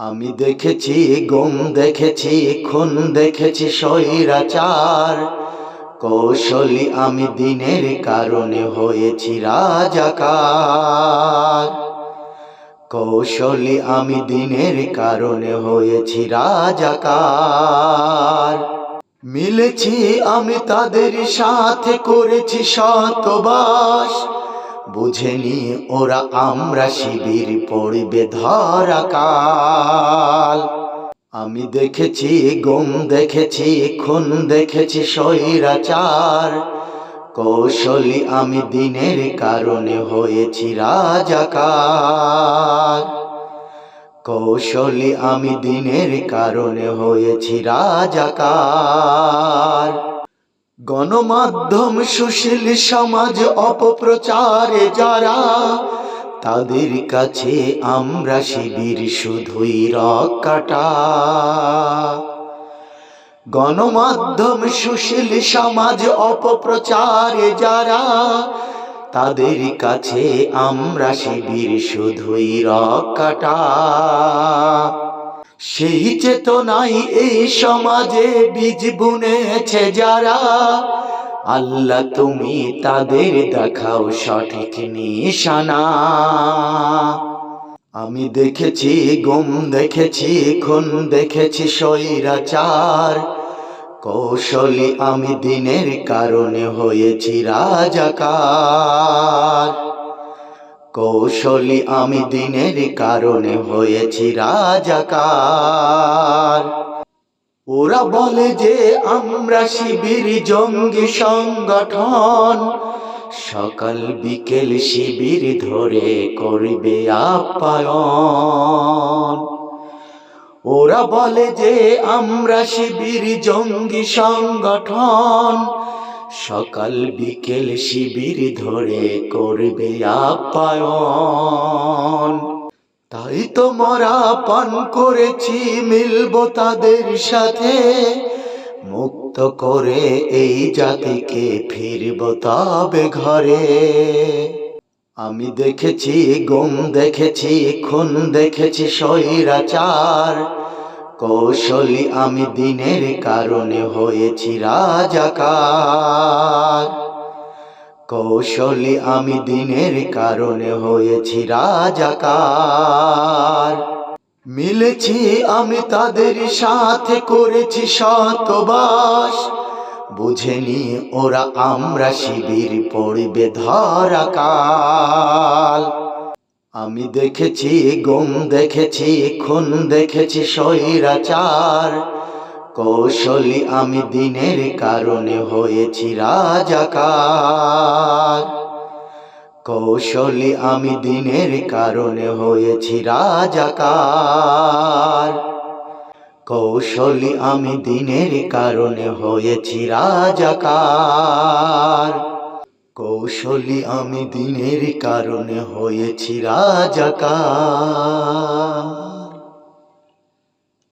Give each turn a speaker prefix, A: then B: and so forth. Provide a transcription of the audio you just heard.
A: আমি দেখেছি, গুম দেখেছি, খুন দেখেছি, স্বৈরাচার। কৌশলী আমি দিনের কারণে হয়েছি রাজাকার। কৌশলী আমি দিনের কারণে হয়েছি রাজাকার। মিলেছি আমি তাদের সাথে, করেছি শতবাস। বুঝেনি ওরা আমরা শিবির পড়বে ধরাকাল। আমি দেখেছি, গুম দেখেছি, খুন দেখেছি, স্বৈরাচার। কৌশলী আমি দিনের কারণে হয়েছি রাজাকার। কৌশলী আমি দিনের কারণে হয়েছি রাজাকার। গণমাধ্যম সুশীল সমাজ অপপ্রচারে যারা, তাদের কাছে আমরা শিবির শুধুই রকাটা গণমাধ্যম সুশীল সমাজ অপপ্রচারে যারা, তাদের কাছে আমরা শিবির শুধুই রকাটা সেই চেতনাই এই সমাজে বীজ বুনেছে যারা। আল্লাহ, তুমি তাদের দেখাও সঠিক নিশানা। আমি দেখেছি গুম, দেখেছি খুন, দেখেছি স্বৈরাচার। কৌশলী আমি দিনের কারণে হয়েছি রাজাকার। কৌশলী আমি দিনের কারণে হয়েছি রাজাকার। ওরা বলে যে আমরা শিবির জঙ্গি সংগঠন। সকাল বিকেল শিবির ধরে করবে আপ্যায়ন। ওরা বলে যে আমরা শিবির জঙ্গি সংগঠন। সকাল বিকেল শিবির ধরে করবে আপ্যায়ন। তাই তো মরা পান করেছি মিলব তাদের সাথে। মুক্ত করে এই জাতিকে ফিরব তবে ঘরে। আমি দেখেছি, গুম দেখেছি, খুন দেখেছি, স্বৈরাচার। কৌশলী আমি দিনের কারণে হয়েছি রাজাকার। কৌশলী আমি দিনের কারণে হয়েছি রাজাকার। মিলেছি আমি তাদের সাথে করেছি শতবাস। বুঝেনি ওরা আমরা শিবির পড়বে ধরাকাল। আমি দেখেছি গুম, দেখেছি খুন, দেখেছি স্বৈরাচার। কৌশলী আমি দিনের কারণে হয়েছি রাজাকার। কৌশলী আমি দিনের কারণে হয়েছি রাজাকার। কৌশলী আমি দিনের কারণে হয়েছি রাজাকার। কৌশলী আমি দিনের কারণে হয়েছি রাজাকার।